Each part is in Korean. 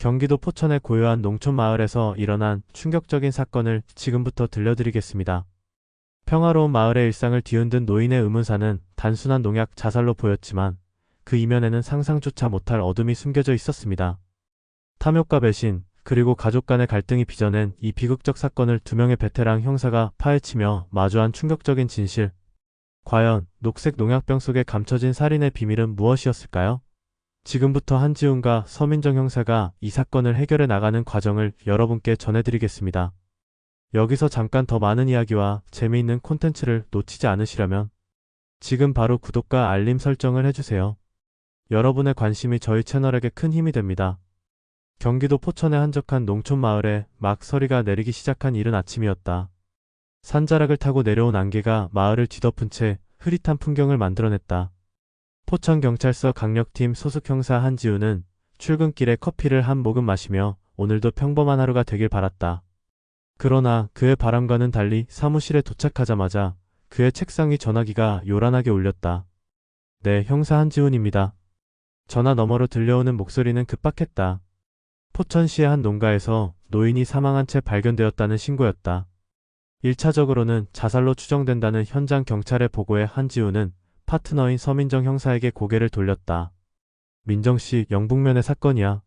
경기도 포천의 고요한 농촌 마을에서 일어난 충격적인 사건을 지금부터 들려드리겠습니다. 평화로운 마을의 일상을 뒤흔든 노인의 의문사는 단순한 농약 자살로 보였지만 그 이면에는 상상조차 못할 어둠이 숨겨져 있었습니다. 탐욕과 배신, 그리고 가족 간의 갈등이 빚어낸 이 비극적 사건을 두 명의 베테랑 형사가 파헤치며 마주한 충격적인 진실. 과연 녹색 농약병 속에 감춰진 살인의 비밀은 무엇이었을까요? 지금부터 한지훈과 서민정 형사가 이 사건을 해결해 나가는 과정을 여러분께 전해드리겠습니다. 여기서 잠깐 더 많은 이야기와 재미있는 콘텐츠를 놓치지 않으시려면 지금 바로 구독과 알림 설정을 해주세요. 여러분의 관심이 저희 채널에게 큰 힘이 됩니다. 경기도 포천의 한적한 농촌 마을에 막 서리가 내리기 시작한 이른 아침이었다. 산자락을 타고 내려온 안개가 마을을 뒤덮은 채 흐릿한 풍경을 만들어냈다. 포천경찰서 강력팀 소속 형사 한지우는 출근길에 커피를 한 모금 마시며 오늘도 평범한 하루가 되길 바랐다. 그러나 그의 바람과는 달리 사무실에 도착하자마자 그의 책상 위 전화기가 요란하게 울렸다. 네, 형사 한지훈입니다. 전화 너머로 들려오는 목소리는 급박했다. 포천시의 한 농가에서 노인이 사망한 채 발견되었다는 신고였다. 1차적으로는 자살로 추정된다는 현장 경찰의 보고에 한지우는 파트너인 서민정 형사에게 고개를 돌렸다. 민정 씨, 영북면의 사건이야.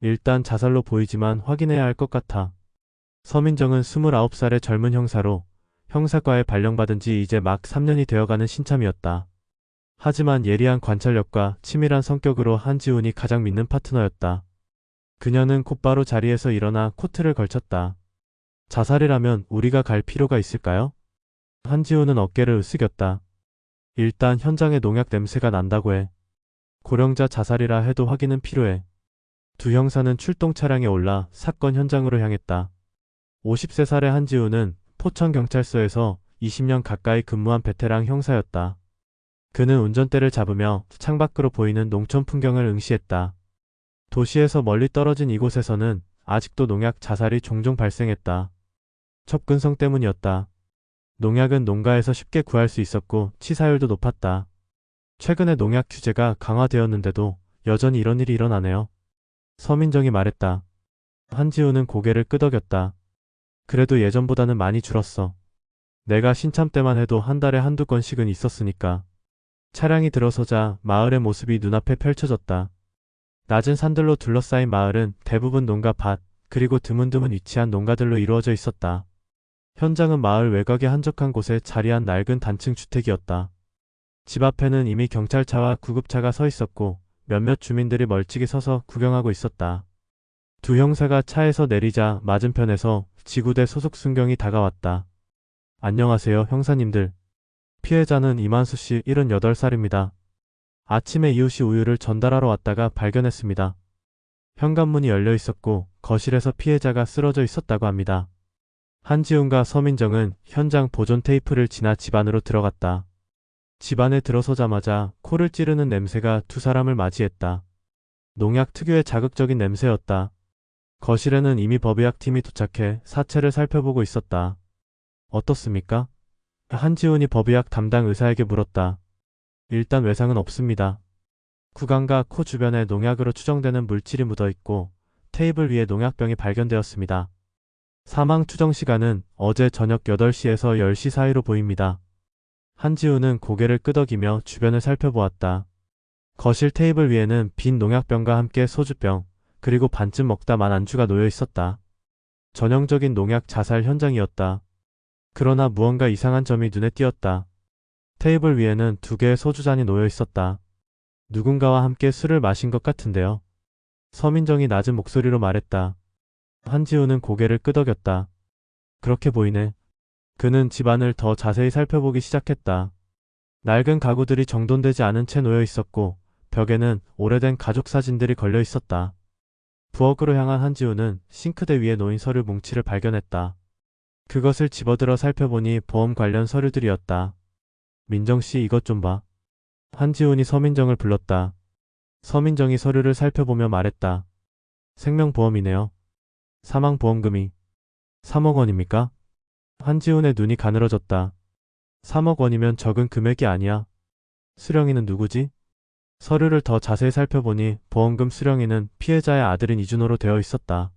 일단 자살로 보이지만 확인해야 할 것 같아. 서민정은 29살의 젊은 형사로 형사과에 발령받은 지 이제 막 3년이 되어가는 신참이었다. 하지만 예리한 관찰력과 치밀한 성격으로 한지훈이 가장 믿는 파트너였다. 그녀는 곧바로 자리에서 일어나 코트를 걸쳤다. 자살이라면 우리가 갈 필요가 있을까요? 한지훈은 어깨를 으쓱였다. 일단 현장에 농약 냄새가 난다고 해. 고령자 자살이라 해도 확인은 필요해. 두 형사는 출동 차량에 올라 사건 현장으로 향했다. 50세 살의 한지우는 포천경찰서에서 20년 가까이 근무한 베테랑 형사였다. 그는 운전대를 잡으며 창밖으로 보이는 농촌 풍경을 응시했다. 도시에서 멀리 떨어진 이곳에서는 아직도 농약 자살이 종종 발생했다. 접근성 때문이었다. 농약은 농가에서 쉽게 구할 수 있었고 치사율도 높았다. 최근에 농약 규제가 강화되었는데도 여전히 이런 일이 일어나네요. 서민정이 말했다. 한지우는 고개를 끄덕였다. 그래도 예전보다는 많이 줄었어. 내가 신참 때만 해도 한 달에 한두 건씩은 있었으니까. 차량이 들어서자 마을의 모습이 눈앞에 펼쳐졌다. 낮은 산들로 둘러싸인 마을은 대부분 농가 밭, 그리고 드문드문 위치한 농가들로 이루어져 있었다. 현장은 마을 외곽의 한적한 곳에 자리한 낡은 단층 주택이었다. 집 앞에는 이미 경찰차와 구급차가 서 있었고 몇몇 주민들이 멀찍이 서서 구경하고 있었다. 두 형사가 차에서 내리자 맞은편에서 지구대 소속 순경이 다가왔다. 안녕하세요, 형사님들. 피해자는 이만수 씨 78살입니다. 아침에 이웃이 우유를 전달하러 왔다가 발견했습니다. 현관문이 열려 있었고 거실에서 피해자가 쓰러져 있었다고 합니다. 한지훈과 서민정은 현장 보존 테이프를 지나 집 안으로 들어갔다. 집 안에 들어서자마자 코를 찌르는 냄새가 두 사람을 맞이했다. 농약 특유의 자극적인 냄새였다. 거실에는 이미 법의학 팀이 도착해 사체를 살펴보고 있었다. 어떻습니까? 한지훈이 법의학 담당 의사에게 물었다. 일단 외상은 없습니다. 구강과 코 주변에 농약으로 추정되는 물질이 묻어 있고 테이블 위에 농약병이 발견되었습니다. 사망 추정 시간은 어제 저녁 8시에서 10시 사이로 보입니다. 한지우는 고개를 끄덕이며 주변을 살펴보았다. 거실 테이블 위에는 빈 농약병과 함께 소주병, 그리고 반쯤 먹다 만 안주가 놓여 있었다. 전형적인 농약 자살 현장이었다. 그러나 무언가 이상한 점이 눈에 띄었다. 테이블 위에는 두 개의 소주잔이 놓여 있었다. 누군가와 함께 술을 마신 것 같은데요. 서민정이 낮은 목소리로 말했다. 한지우는 고개를 끄덕였다. 그렇게 보이네. 그는 집안을 더 자세히 살펴보기 시작했다. 낡은 가구들이 정돈되지 않은 채 놓여 있었고 벽에는 오래된 가족 사진들이 걸려 있었다. 부엌으로 향한 한지우는 싱크대 위에 놓인 서류 뭉치를 발견했다. 그것을 집어들어 살펴보니 보험 관련 서류들이었다. 민정씨 이것 좀 봐. 한지훈이 서민정을 불렀다. 서민정이 서류를 살펴보며 말했다. 생명보험이네요. 사망보험금이 3억 원입니까? 한지훈의 눈이 가늘어졌다. 3억 원이면 적은 금액이 아니야. 수령이는 누구지? 서류를 더 자세히 살펴보니 보험금 수령인은 피해자의 아들인 이준호로 되어 있었다.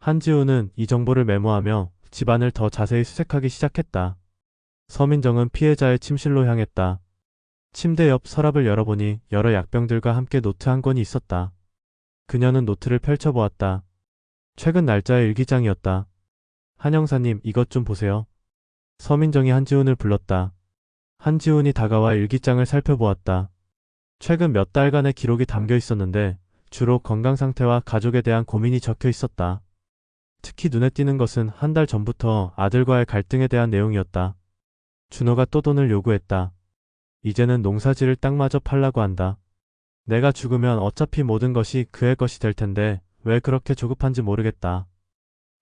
한지우는 이 정보를 메모하며 집안을 더 자세히 수색하기 시작했다. 서민정은 피해자의 침실로 향했다. 침대 옆 서랍을 열어보니 여러 약병들과 함께 노트 한 권이 있었다. 그녀는 노트를 펼쳐보았다. 최근 날짜의 일기장이었다. 한영사님, 이것 좀 보세요. 서민정이 한지훈을 불렀다. 한지훈이 다가와 일기장을 살펴보았다. 최근 몇 달간의 기록이 담겨 있었는데 주로 건강 상태와 가족에 대한 고민이 적혀 있었다. 특히 눈에 띄는 것은 한 달 전부터 아들과의 갈등에 대한 내용이었다. 준호가 또 돈을 요구했다. 이제는 농사지를 땅마저 팔라고 한다. 내가 죽으면 어차피 모든 것이 그의 것이 될 텐데 왜 그렇게 조급한지 모르겠다.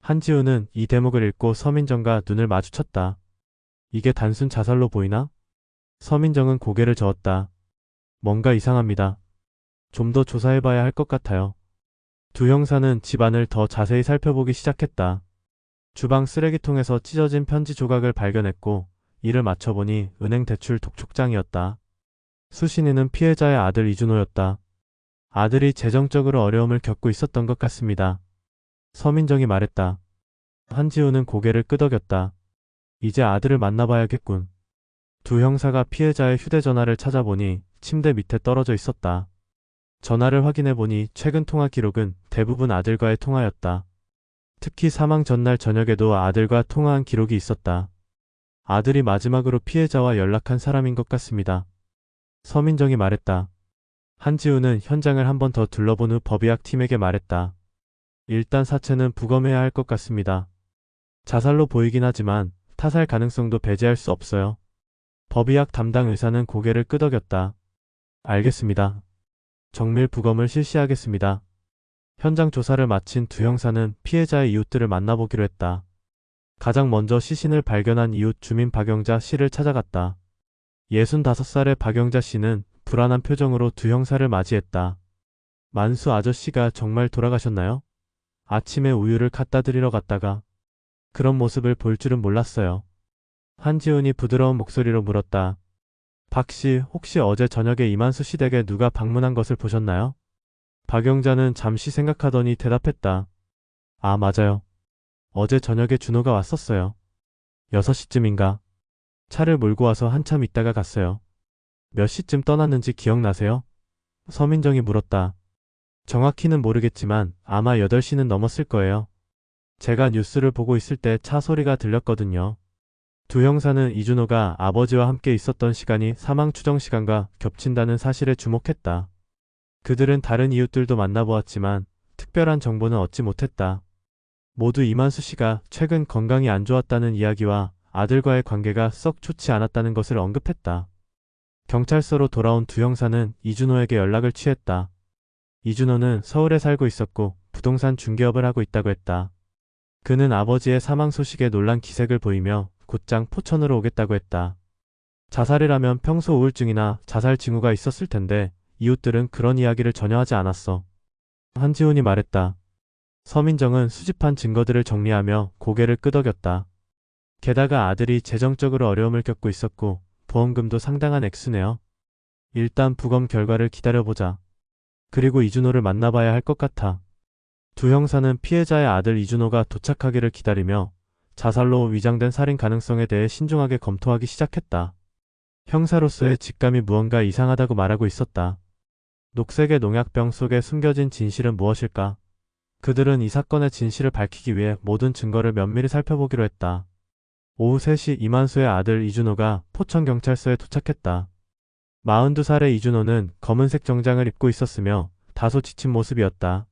한지우는 이 대목을 읽고 서민정과 눈을 마주쳤다. 이게 단순 자살로 보이나? 서민정은 고개를 저었다. 뭔가 이상합니다. 좀 더 조사해봐야 할 것 같아요. 두 형사는 집안을 더 자세히 살펴보기 시작했다. 주방 쓰레기통에서 찢어진 편지 조각을 발견했고 이를 맞춰보니 은행 대출 독촉장이었다. 수신이는 피해자의 아들 이준호였다. 아들이 재정적으로 어려움을 겪고 있었던 것 같습니다. 서민정이 말했다. 한지우는 고개를 끄덕였다. 이제 아들을 만나봐야겠군. 두 형사가 피해자의 휴대전화를 찾아보니 침대 밑에 떨어져 있었다. 전화를 확인해보니 최근 통화 기록은 대부분 아들과의 통화였다. 특히 사망 전날 저녁에도 아들과 통화한 기록이 있었다. 아들이 마지막으로 피해자와 연락한 사람인 것 같습니다. 서민정이 말했다. 한지우는 현장을 한 번 더 둘러본 후 법의학 팀에게 말했다. 일단 사체는 부검해야 할 것 같습니다. 자살로 보이긴 하지만 타살 가능성도 배제할 수 없어요. 법의학 담당 의사는 고개를 끄덕였다. 알겠습니다. 정밀 부검을 실시하겠습니다. 현장 조사를 마친 두 형사는 피해자의 이웃들을 만나보기로 했다. 가장 먼저 시신을 발견한 이웃 주민 박영자 씨를 찾아갔다. 65살의 박영자 씨는 불안한 표정으로 두 형사를 맞이했다. 만수 아저씨가 정말 돌아가셨나요? 아침에 우유를 갖다 드리러 갔다가 그런 모습을 볼 줄은 몰랐어요. 한지훈이 부드러운 목소리로 물었다. 박 씨, 혹시 어제 저녁에 이만수 씨 댁에 누가 방문한 것을 보셨나요? 박영자는 잠시 생각하더니 대답했다. 아, 맞아요. 어제 저녁에 준호가 왔었어요. 6시쯤인가. 차를 몰고 와서 한참 있다가 갔어요. 몇 시쯤 떠났는지 기억나세요? 서민정이 물었다. 정확히는 모르겠지만 아마 8시는 넘었을 거예요. 제가 뉴스를 보고 있을 때 차 소리가 들렸거든요. 두 형사는 이준호가 아버지와 함께 있었던 시간이 사망 추정 시간과 겹친다는 사실에 주목했다. 그들은 다른 이웃들도 만나보았지만 특별한 정보는 얻지 못했다. 모두 이만수 씨가 최근 건강이 안 좋았다는 이야기와 아들과의 관계가 썩 좋지 않았다는 것을 언급했다. 경찰서로 돌아온 두 형사는 이준호에게 연락을 취했다. 이준호는 서울에 살고 있었고 부동산 중개업을 하고 있다고 했다. 그는 아버지의 사망 소식에 놀란 기색을 보이며 곧장 포천으로 오겠다고 했다. 자살이라면 평소 우울증이나 자살 징후가 있었을 텐데 이웃들은 그런 이야기를 전혀 하지 않았어. 한지훈이 말했다. 서민정은 수집한 증거들을 정리하며 고개를 끄덕였다. 게다가 아들이 재정적으로 어려움을 겪고 있었고 보험금도 상당한 액수네요. 일단 부검 결과를 기다려보자. 그리고 이준호를 만나봐야 할 것 같아. 두 형사는 피해자의 아들 이준호가 도착하기를 기다리며 자살로 위장된 살인 가능성에 대해 신중하게 검토하기 시작했다. 형사로서의 직감이 무언가 이상하다고 말하고 있었다. 녹색의 농약병 속에 숨겨진 진실은 무엇일까? 그들은 이 사건의 진실을 밝히기 위해 모든 증거를 면밀히 살펴보기로 했다. 오후 3시 이만수의 아들 이준호가 포천경찰서에 도착했다. 42살의 이준호는 검은색 정장을 입고 있었으며 다소 지친 모습이었다.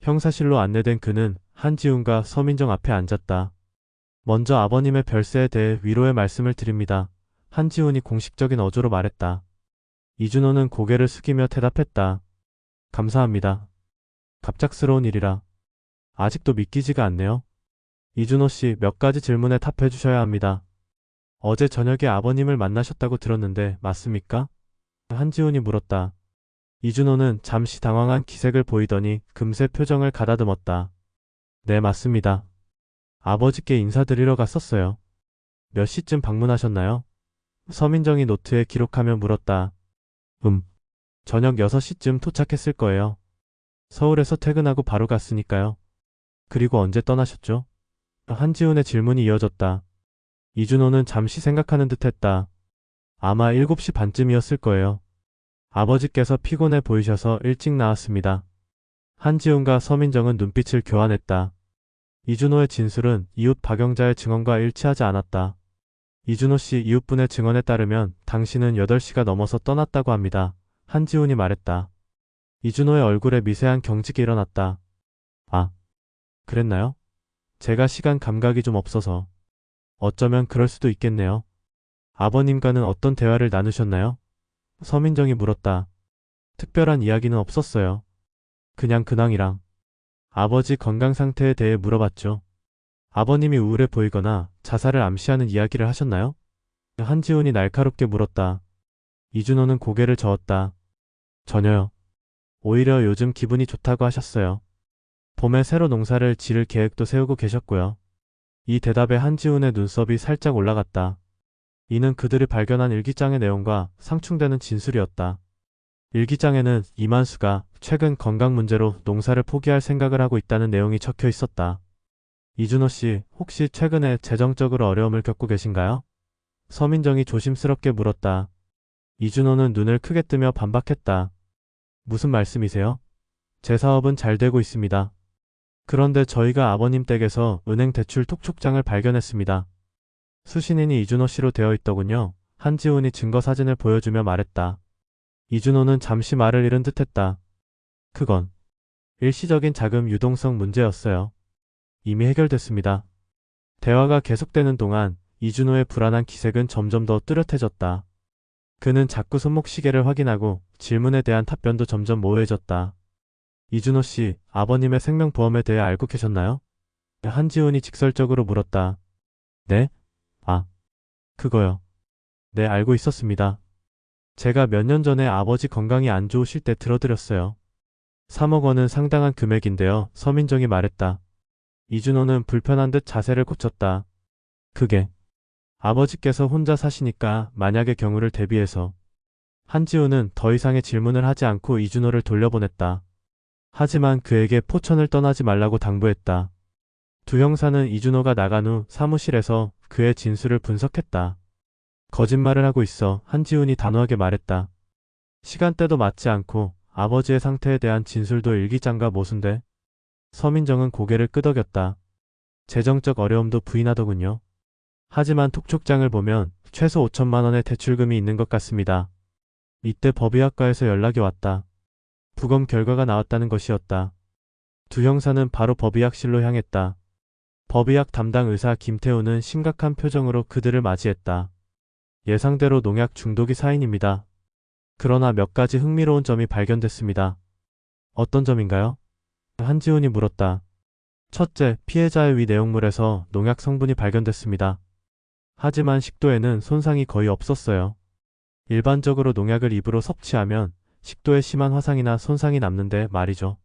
형사실로 안내된 그는 한지훈과 서민정 앞에 앉았다. 먼저 아버님의 별세에 대해 위로의 말씀을 드립니다. 한지훈이 공식적인 어조로 말했다. 이준호는 고개를 숙이며 대답했다. 감사합니다. 갑작스러운 일이라. 아직도 믿기지가 않네요. 이준호 씨 몇 가지 질문에 답해 주셔야 합니다. 어제 저녁에 아버님을 만나셨다고 들었는데 맞습니까? 한지훈이 물었다. 이준호는 잠시 당황한 기색을 보이더니 금세 표정을 가다듬었다. 네, 맞습니다. 아버지께 인사드리러 갔었어요. 몇 시쯤 방문하셨나요? 서민정이 노트에 기록하며 물었다. 음. 저녁 6시쯤 도착했을 거예요. 서울에서 퇴근하고 바로 갔으니까요. 그리고 언제 떠나셨죠? 한지훈의 질문이 이어졌다. 이준호는 잠시 생각하는 듯 했다. 아마 7시 반쯤이었을 거예요. 아버지께서 피곤해 보이셔서 일찍 나왔습니다. 한지훈과 서민정은 눈빛을 교환했다. 이준호의 진술은 이웃 박영자의 증언과 일치하지 않았다. 이준호 씨 이웃분의 증언에 따르면 당신은 8시가 넘어서 떠났다고 합니다. 한지훈이 말했다. 이준호의 얼굴에 미세한 경직이 일어났다. 아, 그랬나요? 제가 시간 감각이 좀 없어서. 어쩌면 그럴 수도 있겠네요. 아버님과는 어떤 대화를 나누셨나요? 서민정이 물었다. 특별한 이야기는 없었어요. 그냥 근황이랑. 아버지 건강 상태에 대해 물어봤죠. 아버님이 우울해 보이거나 자살을 암시하는 이야기를 하셨나요? 한지훈이 날카롭게 물었다. 이준호는 고개를 저었다. 전혀요. 오히려 요즘 기분이 좋다고 하셨어요. 봄에 새로 농사를 지를 계획도 세우고 계셨고요. 이 대답에 한지훈의 눈썹이 살짝 올라갔다. 이는 그들이 발견한 일기장의 내용과 상충되는 진술이었다. 일기장에는 이만수가 최근 건강 문제로 농사를 포기할 생각을 하고 있다는 내용이 적혀 있었다. 이준호 씨, 혹시 최근에 재정적으로 어려움을 겪고 계신가요? 서민정이 조심스럽게 물었다. 이준호는 눈을 크게 뜨며 반박했다. 무슨 말씀이세요? 제 사업은 잘 되고 있습니다. 그런데 저희가 아버님 댁에서 은행 대출 톡촉장을 발견했습니다. 수신인이 이준호 씨로 되어 있더군요. 한지훈이 증거 사진을 보여주며 말했다. 이준호는 잠시 말을 잃은 듯 했다. 그건 일시적인 자금 유동성 문제였어요. 이미 해결됐습니다. 대화가 계속되는 동안 이준호의 불안한 기색은 점점 더 뚜렷해졌다. 그는 자꾸 손목시계를 확인하고 질문에 대한 답변도 점점 모호해졌다. 이준호 씨, 아버님의 생명보험에 대해 알고 계셨나요? 한지훈이 직설적으로 물었다. 네? 아, 그거요. 네, 알고 있었습니다. 제가 몇 년 전에 아버지 건강이 안 좋으실 때 들어드렸어요. 3억 원은 상당한 금액인데요. 서민정이 말했다. 이준호는 불편한 듯 자세를 고쳤다. 그게 아버지께서 혼자 사시니까 만약의 경우를 대비해서 한지우는 더 이상의 질문을 하지 않고 이준호를 돌려보냈다. 하지만 그에게 포천을 떠나지 말라고 당부했다. 두 형사는 이준호가 나간 후 사무실에서 그의 진술을 분석했다. 거짓말을 하고 있어 한지훈이 단호하게 말했다. 시간대도 맞지 않고 아버지의 상태에 대한 진술도 일기장과 모순돼. 서민정은 고개를 끄덕였다. 재정적 어려움도 부인하더군요. 하지만 톡촉장을 보면 최소 5천만 원의 대출금이 있는 것 같습니다. 이때 법의학과에서 연락이 왔다. 부검 결과가 나왔다는 것이었다. 두 형사는 바로 법의학실로 향했다. 법의학 담당 의사 김태우는 심각한 표정으로 그들을 맞이했다. 예상대로 농약 중독이 사인입니다. 그러나 몇 가지 흥미로운 점이 발견됐습니다. 어떤 점인가요? 한지훈이 물었다. 첫째, 피해자의 위 내용물에서 농약 성분이 발견됐습니다. 하지만 식도에는 손상이 거의 없었어요. 일반적으로 농약을 입으로 섭취하면 식도에 심한 화상이나 손상이 남는데 말이죠.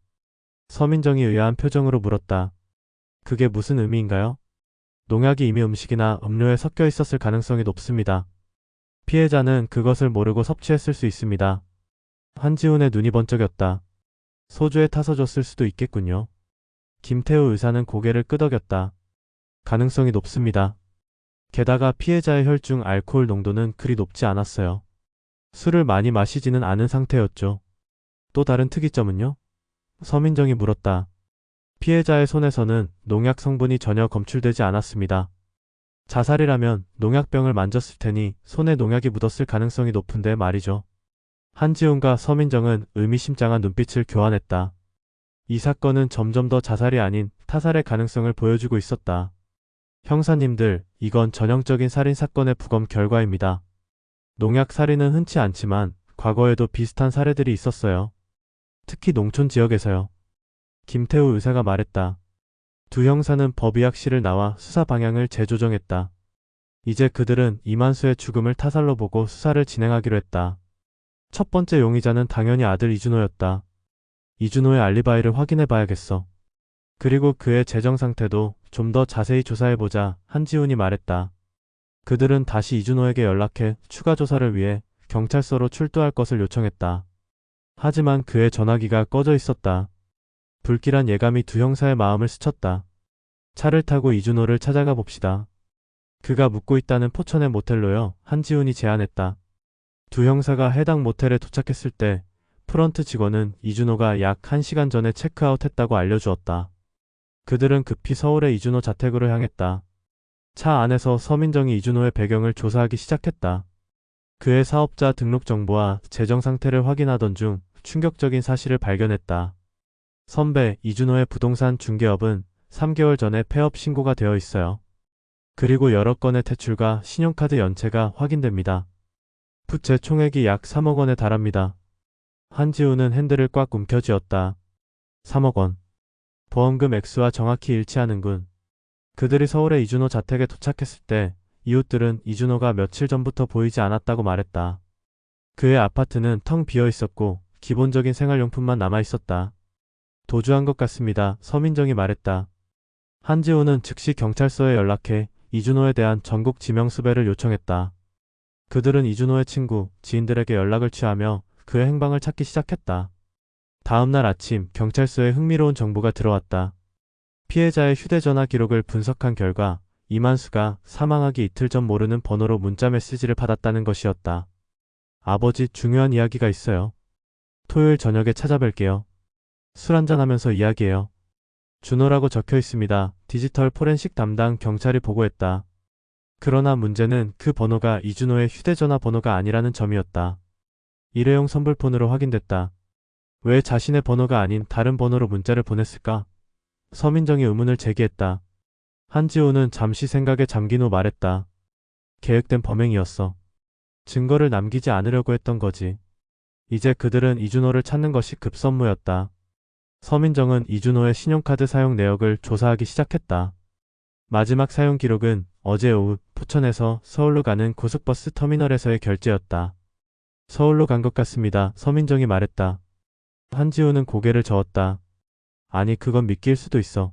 서민정이 의아한 표정으로 물었다. 그게 무슨 의미인가요? 농약이 이미 음식이나 음료에 섞여 있었을 가능성이 높습니다. 피해자는 그것을 모르고 섭취했을 수 있습니다. 한지훈의 눈이 번쩍였다. 소주에 타서 줬을 수도 있겠군요. 김태우 의사는 고개를 끄덕였다. 가능성이 높습니다. 게다가 피해자의 혈중 알코올 농도는 그리 높지 않았어요. 술을 많이 마시지는 않은 상태였죠. 또 다른 특이점은요? 서민정이 물었다. 피해자의 손에서는 농약 성분이 전혀 검출되지 않았습니다. 자살이라면 농약병을 만졌을 테니 손에 농약이 묻었을 가능성이 높은데 말이죠. 한지훈과 서민정은 의미심장한 눈빛을 교환했다. 이 사건은 점점 더 자살이 아닌 타살의 가능성을 보여주고 있었다. 형사님들, 이건 전형적인 살인 사건의 부검 결과입니다. 농약 살인은 흔치 않지만 과거에도 비슷한 사례들이 있었어요. 특히 농촌 지역에서요. 김태우 의사가 말했다. 두 형사는 법의학실을 나와 수사 방향을 재조정했다. 이제 그들은 이만수의 죽음을 타살로 보고 수사를 진행하기로 했다. 첫 번째 용의자는 당연히 아들 이준호였다. 이준호의 알리바이를 확인해 봐야겠어. 그리고 그의 재정 상태도 좀 더 자세히 조사해보자 한지훈이 말했다. 그들은 다시 이준호에게 연락해 추가 조사를 위해 경찰서로 출두할 것을 요청했다. 하지만 그의 전화기가 꺼져 있었다. 불길한 예감이 두 형사의 마음을 스쳤다. 차를 타고 이준호를 찾아가 봅시다. 그가 묵고 있다는 포천의 모텔로요. 한지훈이 제안했다. 두 형사가 해당 모텔에 도착했을 때 프런트 직원은 이준호가 약 1시간 전에 체크아웃했다고 알려주었다. 그들은 급히 서울의 이준호 자택으로 향했다. 차 안에서 서민정이 이준호의 배경을 조사하기 시작했다. 그의 사업자 등록 정보와 재정 상태를 확인하던 중 충격적인 사실을 발견했다. 선배 이준호의 부동산 중개업은 3개월 전에 폐업 신고가 되어 있어요. 그리고 여러 건의 대출과 신용카드 연체가 확인됩니다. 부채 총액이 약 3억 원에 달합니다. 한지우는 핸들을 꽉 움켜쥐었다. 3억 원. 보험금 액수와 정확히 일치하는군. 그들이 서울의 이준호 자택에 도착했을 때 이웃들은 이준호가 며칠 전부터 보이지 않았다고 말했다. 그의 아파트는 텅 비어 있었고 기본적인 생활용품만 남아 있었다. 도주한 것 같습니다. 서민정이 말했다. 한지호는 즉시 경찰서에 연락해 이준호에 대한 전국 지명 수배를 요청했다. 그들은 이준호의 친구, 지인들에게 연락을 취하며 그의 행방을 찾기 시작했다. 다음 날 아침 경찰서에 흥미로운 정보가 들어왔다. 피해자의 휴대전화 기록을 분석한 결과 이만수가 사망하기 이틀 전 모르는 번호로 문자 메시지를 받았다는 것이었다. 아버지 중요한 이야기가 있어요. 토요일 저녁에 찾아뵐게요. 술 한잔하면서 이야기해요. 준호라고 적혀 있습니다. 디지털 포렌식 담당 경찰이 보고했다. 그러나 문제는 그 번호가 이준호의 휴대전화 번호가 아니라는 점이었다. 일회용 선불폰으로 확인됐다. 왜 자신의 번호가 아닌 다른 번호로 문자를 보냈을까? 서민정이 의문을 제기했다. 한지호는 잠시 생각에 잠긴 후 말했다. 계획된 범행이었어. 증거를 남기지 않으려고 했던 거지. 이제 그들은 이준호를 찾는 것이 급선무였다. 서민정은 이준호의 신용카드 사용 내역을 조사하기 시작했다. 마지막 사용 기록은 어제 오후 포천에서 서울로 가는 고속버스 터미널에서의 결제였다. 서울로 간 것 같습니다. 서민정이 말했다. 한지호는 고개를 저었다. 아니 그건 믿길 수도 있어.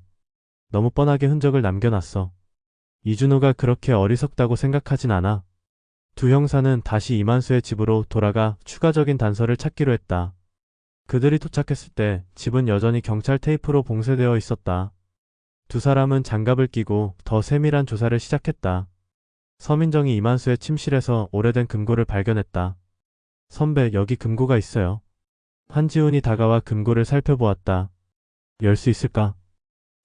너무 뻔하게 흔적을 남겨놨어. 이준호가 그렇게 어리석다고 생각하진 않아. 두 형사는 다시 이만수의 집으로 돌아가 추가적인 단서를 찾기로 했다. 그들이 도착했을 때 집은 여전히 경찰 테이프로 봉쇄되어 있었다. 두 사람은 장갑을 끼고 더 세밀한 조사를 시작했다. 서민정이 이만수의 침실에서 오래된 금고를 발견했다. 선배, 여기 금고가 있어요. 한지훈이 다가와 금고를 살펴보았다. 열 수 있을까?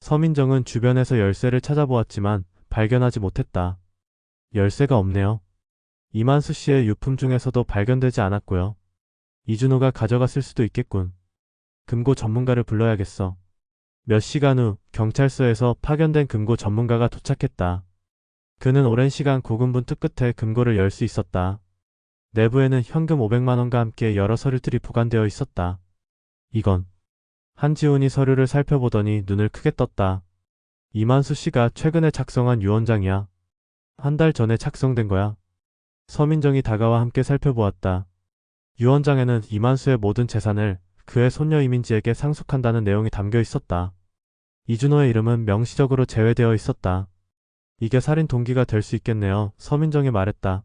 서민정은 주변에서 열쇠를 찾아보았지만 발견하지 못했다. 열쇠가 없네요. 이만수 씨의 유품 중에서도 발견되지 않았고요. 이준호가 가져갔을 수도 있겠군. 금고 전문가를 불러야겠어. 몇 시간 후 경찰서에서 파견된 금고 전문가가 도착했다. 그는 오랜 시간 고군분투 끝에 금고를 열 수 있었다. 내부에는 현금 500만원과 함께 여러 서류들이 보관되어 있었다. 이건 한지훈이 서류를 살펴보더니 눈을 크게 떴다. 이만수 씨가 최근에 작성한 유언장이야. 한 달 전에 작성된 거야. 서민정이 다가와 함께 살펴보았다. 유언장에는 이만수의 모든 재산을 그의 손녀 이민지에게 상속한다는 내용이 담겨 있었다. 이준호의 이름은 명시적으로 제외되어 있었다. 이게 살인 동기가 될 수 있겠네요. 서민정이 말했다.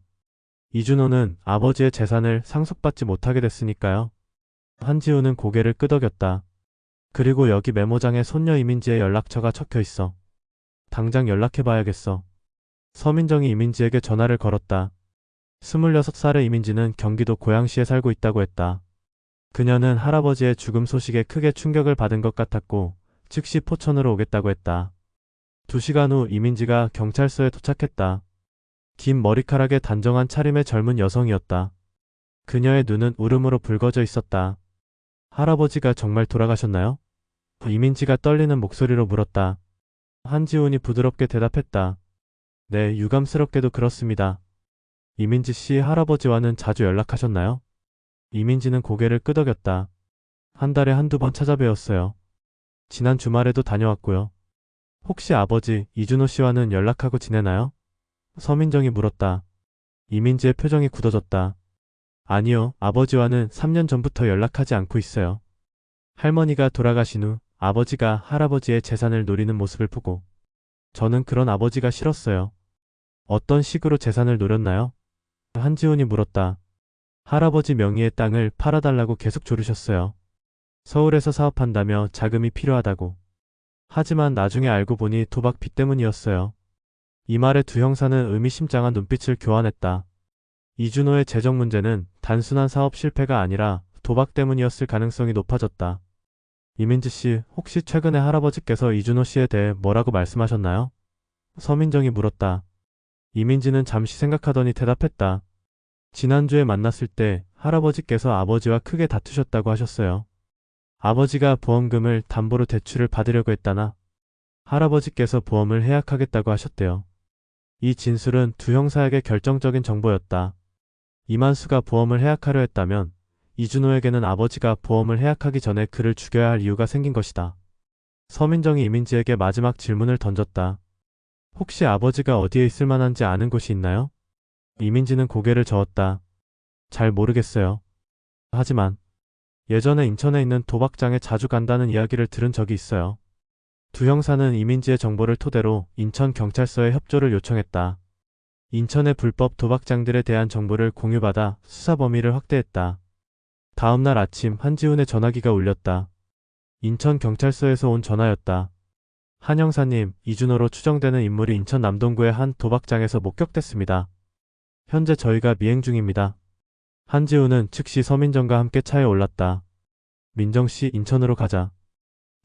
이준호는 아버지의 재산을 상속받지 못하게 됐으니까요. 한지우는 고개를 끄덕였다. 그리고 여기 메모장에 손녀 이민지의 연락처가 적혀 있어. 당장 연락해봐야겠어. 서민정이 이민지에게 전화를 걸었다. 26살의 이민지는 경기도 고양시에 살고 있다고 했다. 그녀는 할아버지의 죽음 소식에 크게 충격을 받은 것 같았고 즉시 포천으로 오겠다고 했다. 두 시간 후 이민지가 경찰서에 도착했다. 긴 머리카락에 단정한 차림의 젊은 여성이었다. 그녀의 눈은 울음으로 붉어져 있었다. 할아버지가 정말 돌아가셨나요? 이민지가 떨리는 목소리로 물었다. 한지훈이 부드럽게 대답했다. 네, 유감스럽게도 그렇습니다. 이민지 씨 할아버지와는 자주 연락하셨나요? 이민지는 고개를 끄덕였다. 한 달에 한두 번 찾아뵈었어요. 지난 주말에도 다녀왔고요. 혹시 아버지 이준호 씨와는 연락하고 지내나요? 서민정이 물었다. 이민지의 표정이 굳어졌다. 아니요, 아버지와는 3년 전부터 연락하지 않고 있어요. 할머니가 돌아가신 후 아버지가 할아버지의 재산을 노리는 모습을 보고 저는 그런 아버지가 싫었어요. 어떤 식으로 재산을 노렸나요? 한지훈이 물었다. 할아버지 명의의 땅을 팔아달라고 계속 조르셨어요. 서울에서 사업한다며 자금이 필요하다고. 하지만 나중에 알고 보니 도박 빚 때문이었어요. 이 말에 두 형사는 의미심장한 눈빛을 교환했다. 이준호의 재정 문제는 단순한 사업 실패가 아니라 도박 때문이었을 가능성이 높아졌다. 이민지 씨, 혹시 최근에 할아버지께서 이준호 씨에 대해 뭐라고 말씀하셨나요? 서민정이 물었다. 이민지는 잠시 생각하더니 대답했다. 지난주에 만났을 때 할아버지께서 아버지와 크게 다투셨다고 하셨어요. 아버지가 보험금을 담보로 대출을 받으려고 했다나 할아버지께서 보험을 해약하겠다고 하셨대요. 이 진술은 두 형사에게 결정적인 정보였다. 이만수가 보험을 해약하려 했다면 이준호에게는 아버지가 보험을 해약하기 전에 그를 죽여야 할 이유가 생긴 것이다. 서민정이 이민지에게 마지막 질문을 던졌다. 혹시 아버지가 어디에 있을 만한지 아는 곳이 있나요? 이민지는 고개를 저었다. 잘 모르겠어요. 하지만 예전에 인천에 있는 도박장에 자주 간다는 이야기를 들은 적이 있어요. 두 형사는 이민지의 정보를 토대로 인천 경찰서에 협조를 요청했다. 인천의 불법 도박장들에 대한 정보를 공유받아 수사 범위를 확대했다. 다음 날 아침 한지훈의 전화기가 울렸다. 인천 경찰서에서 온 전화였다. 한 형사님, 이준호로 추정되는 인물이 인천 남동구의 한 도박장에서 목격됐습니다. 현재 저희가 미행 중입니다. 한지훈은 즉시 서민정과 함께 차에 올랐다. 민정씨 인천으로 가자.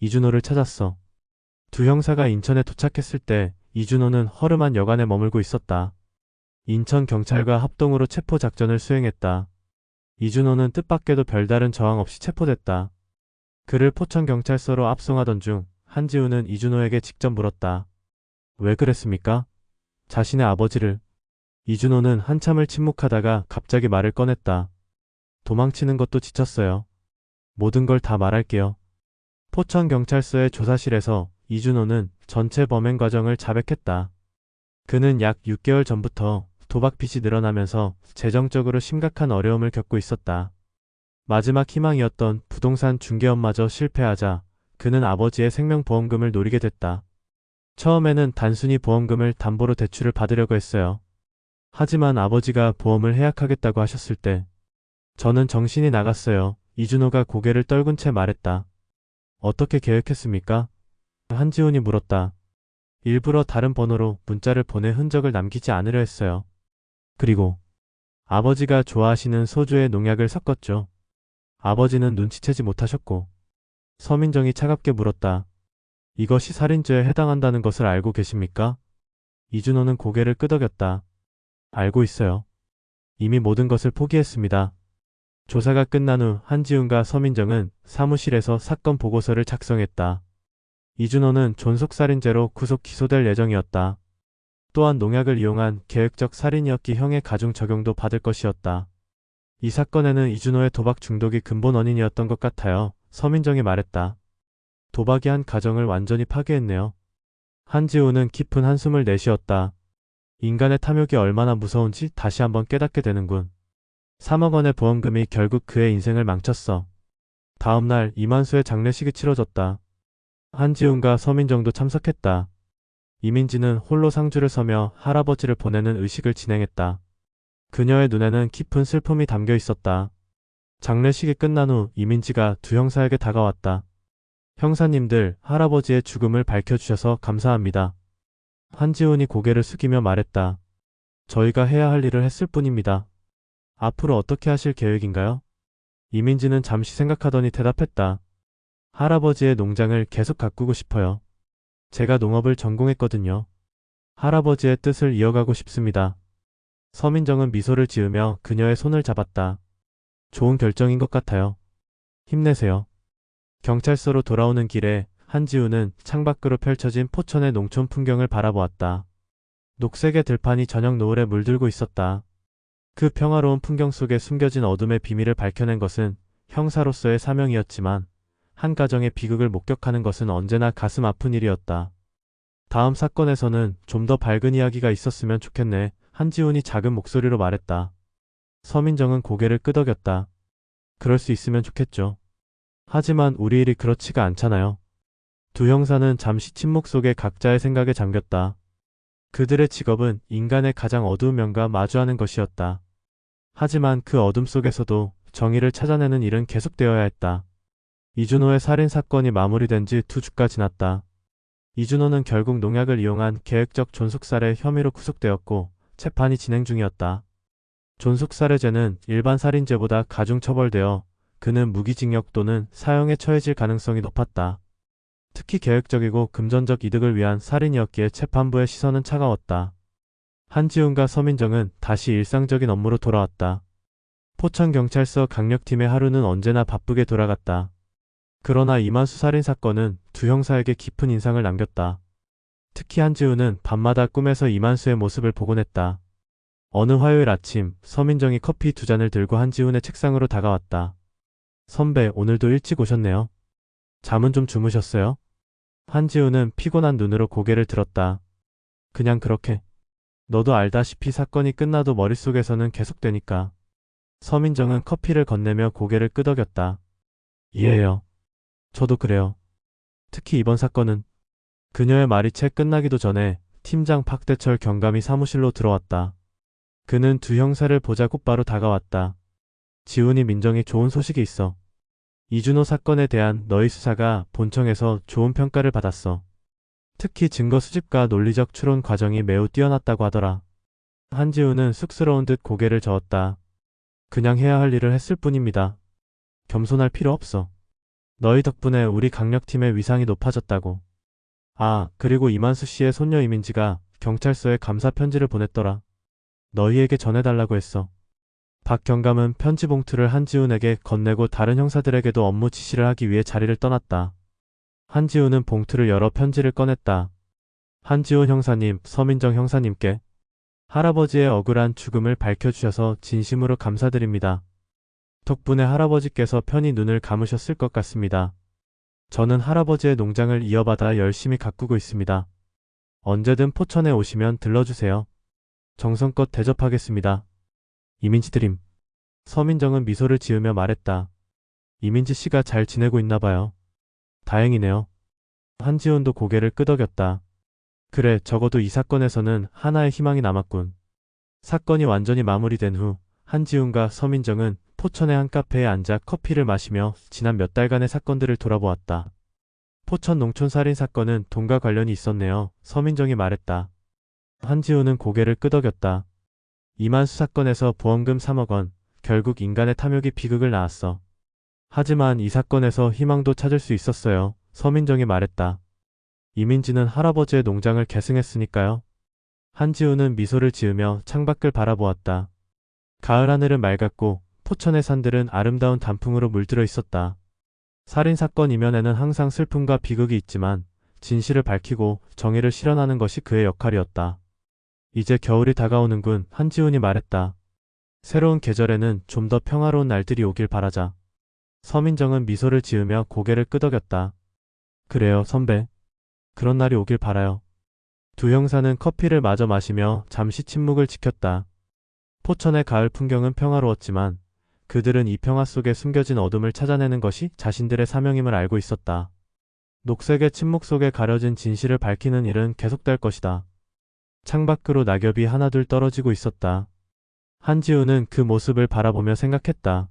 이준호를 찾았어. 두 형사가 인천에 도착했을 때 이준호는 허름한 여관에 머물고 있었다. 인천 경찰과 합동으로 체포 작전을 수행했다. 이준호는 뜻밖에도 별다른 저항 없이 체포됐다. 그를 포천 경찰서로 압송하던 중 한지훈은 이준호에게 직접 물었다. 왜 그랬습니까? 자신의 아버지를. 이준호는 한참을 침묵하다가 갑자기 말을 꺼냈다. 도망치는 것도 지쳤어요. 모든 걸 다 말할게요. 포천 경찰서의 조사실에서 이준호는 전체 범행 과정을 자백했다. 그는 약 6개월 전부터 도박 빚이 늘어나면서 재정적으로 심각한 어려움을 겪고 있었다. 마지막 희망이었던 부동산 중개업마저 실패하자 그는 아버지의 생명보험금을 노리게 됐다. 처음에는 단순히 보험금을 담보로 대출을 받으려고 했어요. 하지만 아버지가 보험을 해약하겠다고 하셨을 때 저는 정신이 나갔어요. 이준호가 고개를 떨군 채 말했다. 어떻게 계획했습니까? 한지훈이 물었다. 일부러 다른 번호로 문자를 보내 흔적을 남기지 않으려 했어요. 그리고 아버지가 좋아하시는 소주에 농약을 섞었죠. 아버지는 눈치채지 못하셨고 서민정이 차갑게 물었다. 이것이 살인죄에 해당한다는 것을 알고 계십니까? 이준호는 고개를 끄덕였다. 알고 있어요. 이미 모든 것을 포기했습니다. 조사가 끝난 후 한지훈과 서민정은 사무실에서 사건 보고서를 작성했다. 이준호는 존속살인죄로 구속 기소될 예정이었다. 또한 농약을 이용한 계획적 살인이었기 형의 가중 적용도 받을 것이었다. 이 사건에는 이준호의 도박 중독이 근본 원인이었던 것 같아요. 서민정이 말했다. 도박이 한 가정을 완전히 파괴했네요. 한지우는 깊은 한숨을 내쉬었다. 인간의 탐욕이 얼마나 무서운지 다시 한번 깨닫게 되는군. 3억 원의 보험금이 결국 그의 인생을 망쳤어. 다음 날 이만수의 장례식이 치러졌다. 한지훈과 서민정도 참석했다. 이민지는 홀로 상주를 서며 할아버지를 보내는 의식을 진행했다. 그녀의 눈에는 깊은 슬픔이 담겨 있었다. 장례식이 끝난 후 이민지가 두 형사에게 다가왔다. 형사님들, 할아버지의 죽음을 밝혀주셔서 감사합니다. 한지훈이 고개를 숙이며 말했다. 저희가 해야 할 일을 했을 뿐입니다. 앞으로 어떻게 하실 계획인가요? 이민지는 잠시 생각하더니 대답했다. 할아버지의 농장을 계속 가꾸고 싶어요. 제가 농업을 전공했거든요. 할아버지의 뜻을 이어가고 싶습니다. 서민정은 미소를 지으며 그녀의 손을 잡았다. 좋은 결정인 것 같아요. 힘내세요. 경찰서로 돌아오는 길에 한지우는 창밖으로 펼쳐진 포천의 농촌 풍경을 바라보았다. 녹색의 들판이 저녁 노을에 물들고 있었다. 그 평화로운 풍경 속에 숨겨진 어둠의 비밀을 밝혀낸 것은 형사로서의 사명이었지만 한 가정의 비극을 목격하는 것은 언제나 가슴 아픈 일이었다. 다음 사건에서는 좀 더 밝은 이야기가 있었으면 좋겠네. 한지훈이 작은 목소리로 말했다. 서민정은 고개를 끄덕였다. 그럴 수 있으면 좋겠죠. 하지만 우리 일이 그렇지가 않잖아요. 두 형사는 잠시 침묵 속에 각자의 생각에 잠겼다. 그들의 직업은 인간의 가장 어두운 면과 마주하는 것이었다. 하지만 그 어둠 속에서도 정의를 찾아내는 일은 계속되어야 했다. 이준호의 살인 사건이 마무리된 지두 주가 지났다. 이준호는 결국 농약을 이용한 계획적 존속살해 혐의로 구속되었고 재판이 진행 중이었다. 존속살해죄는 일반 살인죄보다 가중처벌되어 그는 무기징역 또는 사형에 처해질 가능성이 높았다. 특히 계획적이고 금전적 이득을 위한 살인이었기에 재판부의 시선은 차가웠다. 한지훈과 서민정은 다시 일상적인 업무로 돌아왔다. 포천경찰서 강력팀의 하루는 언제나 바쁘게 돌아갔다. 그러나 이만수 살인 사건은 두 형사에게 깊은 인상을 남겼다. 특히 한지훈은 밤마다 꿈에서 이만수의 모습을 보곤 했다. 어느 화요일 아침 서민정이 커피 두 잔을 들고 한지훈의 책상으로 다가왔다. 선배 오늘도 일찍 오셨네요. 잠은 좀 주무셨어요? 한지훈은 피곤한 눈으로 고개를 들었다. 그냥 그렇게. 너도 알다시피 사건이 끝나도 머릿속에서는 계속되니까. 서민정은 커피를 건네며 고개를 끄덕였다. 이해해요. 저도 그래요. 특히 이번 사건은 그녀의 말이 채 끝나기도 전에 팀장 박대철 경감이 사무실로 들어왔다. 그는 두 형사를 보자 곧바로 다가왔다. 지훈이 민정이 좋은 소식이 있어. 이준호 사건에 대한 너희 수사가 본청에서 좋은 평가를 받았어. 특히 증거 수집과 논리적 추론 과정이 매우 뛰어났다고 하더라. 한지훈은 쑥스러운 듯 고개를 저었다. 그냥 해야 할 일을 했을 뿐입니다. 겸손할 필요 없어. 너희 덕분에 우리 강력팀의 위상이 높아졌다고. 아, 그리고 이만수 씨의 손녀 이민지가 경찰서에 감사 편지를 보냈더라. 너희에게 전해달라고 했어. 박 경감은 편지 봉투를 한지훈에게 건네고 다른 형사들에게도 업무 지시를 하기 위해 자리를 떠났다. 한지훈은 봉투를 열어 편지를 꺼냈다. 한지훈 형사님, 서민정 형사님께 할아버지의 억울한 죽음을 밝혀주셔서 진심으로 감사드립니다. 덕분에 할아버지께서 편히 눈을 감으셨을 것 같습니다. 저는 할아버지의 농장을 이어받아 열심히 가꾸고 있습니다. 언제든 포천에 오시면 들러주세요. 정성껏 대접하겠습니다. 이민지 드림. 서민정은 미소를 지으며 말했다. 이민지 씨가 잘 지내고 있나 봐요. 다행이네요. 한지훈도 고개를 끄덕였다. 그래, 적어도 이 사건에서는 하나의 희망이 남았군. 사건이 완전히 마무리된 후 한지훈과 서민정은 포천의 한 카페에 앉아 커피를 마시며 지난 몇 달간의 사건들을 돌아보았다. 포천 농촌 살인 사건은 돈과 관련이 있었네요. 서민정이 말했다. 한지훈은 고개를 끄덕였다. 이만수 사건에서 보험금 3억 원, 결국 인간의 탐욕이 비극을 낳았어. 하지만 이 사건에서 희망도 찾을 수 있었어요. 서민정이 말했다. 이민지는 할아버지의 농장을 계승했으니까요. 한지훈은 미소를 지으며 창밖을 바라보았다. 가을 하늘은 맑았고 포천의 산들은 아름다운 단풍으로 물들어 있었다. 살인사건 이면에는 항상 슬픔과 비극이 있지만 진실을 밝히고 정의를 실현하는 것이 그의 역할이었다. 이제 겨울이 다가오는군 한지훈이 말했다. 새로운 계절에는 좀 더 평화로운 날들이 오길 바라자. 서민정은 미소를 지으며 고개를 끄덕였다. 그래요, 선배. 그런 날이 오길 바라요. 두 형사는 커피를 마저 마시며 잠시 침묵을 지켰다. 포천의 가을 풍경은 평화로웠지만 그들은 이 평화 속에 숨겨진 어둠을 찾아내는 것이 자신들의 사명임을 알고 있었다. 녹색의 침묵 속에 가려진 진실을 밝히는 일은 계속될 것이다. 창밖으로 낙엽이 하나둘 떨어지고 있었다. 한지우는 그 모습을 바라보며 생각했다.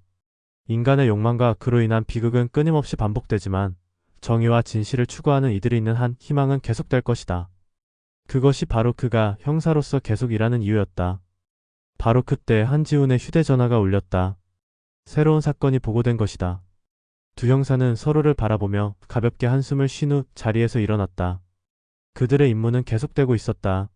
인간의 욕망과 그로 인한 비극은 끊임없이 반복되지만 정의와 진실을 추구하는 이들이 있는 한 희망은 계속될 것이다. 그것이 바로 그가 형사로서 계속 일하는 이유였다. 바로 그때 한지훈의 휴대전화가 울렸다. 새로운 사건이 보고된 것이다. 두 형사는 서로를 바라보며 가볍게 한숨을 쉰 후 자리에서 일어났다. 그들의 임무는 계속되고 있었다.